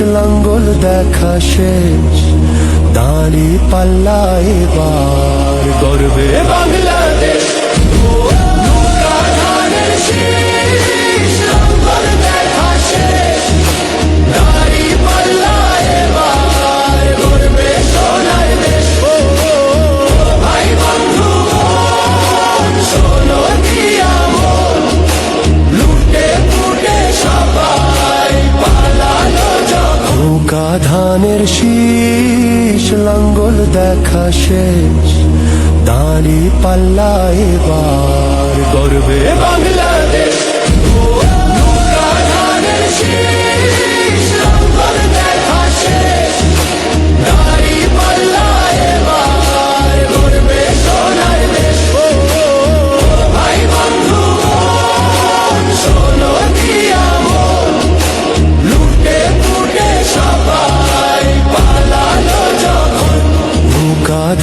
লাঙ্গল দেখা শেষ দাঁড়ি পাল্লা এবার গর্বে। বাংলাদেশ। লাঙ্গল দেখা শেষ। দাঁড়ি পাল্লা এবার করবে বাংলা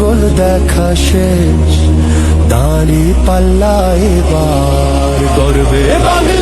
জঙ্গল দেখা শেষ দাঁড়ি পাল্লা এবার গর্বে। বাংলা